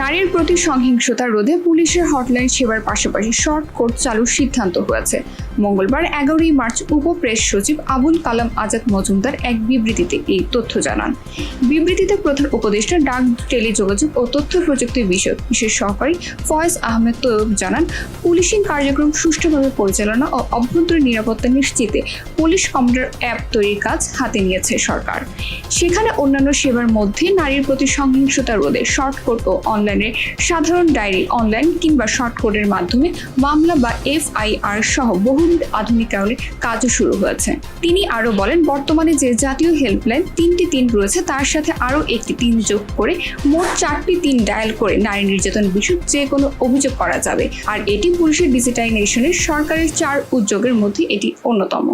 নারীর প্রতি সহিংসতা রোধে পুলিশের হটলাইন সেবার পাশাপাশি শর্ট কোর্ট চালুর সিদ্ধান্ত হয়েছে। মঙ্গলবার এগারোই মার্চ উপপ্রেস সচিব আবুল কালাম আজাদ মজুমদার এক বিবৃতিতে এই তথ্য জানান। বিবৃতিতে প্রধান উপদেষ্টা ডাক, টেলিযোগাযোগ ও তথ্য প্রযুক্তি বিষয়ক বিশেষ সহকারী ফয়েজ আহমেদ তৈয়ব জানান, পুলিশিং কার্যক্রম সুষ্ঠুভাবে পরিচালনা ও অভ্যন্তরীণ নিরাপত্তা নিশ্চিতে পুলিশ কমান্ডার অ্যাপ তৈরির কাজ হাতে নিয়েছে সরকার। সেখানে অন্যান্য সেবার মধ্যে নারীর প্রতি সহিংসতা রোধে শর্টকোড ও অনলাইনে সাধারণ ডায়েরি অনলাইন কিংবা শর্টকোডের মাধ্যমে মামলা বা এফআইআর সহ বহুবিধ আধুনিকায়নের কাজও শুরু হয়েছে। তিনি আরও বলেন, বর্তমানে যে জাতীয় হেল্পলাইন তিনটি তিন রয়েছে, তার সাথে আরও একটি তিন যোগ করে মোট চারটি তিন ডায়াল করে নারী নির্যাতন বিষয়ক যে কোনো অভিযোগ করা যাবে। আর এটি পুলিশের ডিজিটাইজেশনের সরকারের চার উদ্যোগের মধ্যে এটি অন্যতম।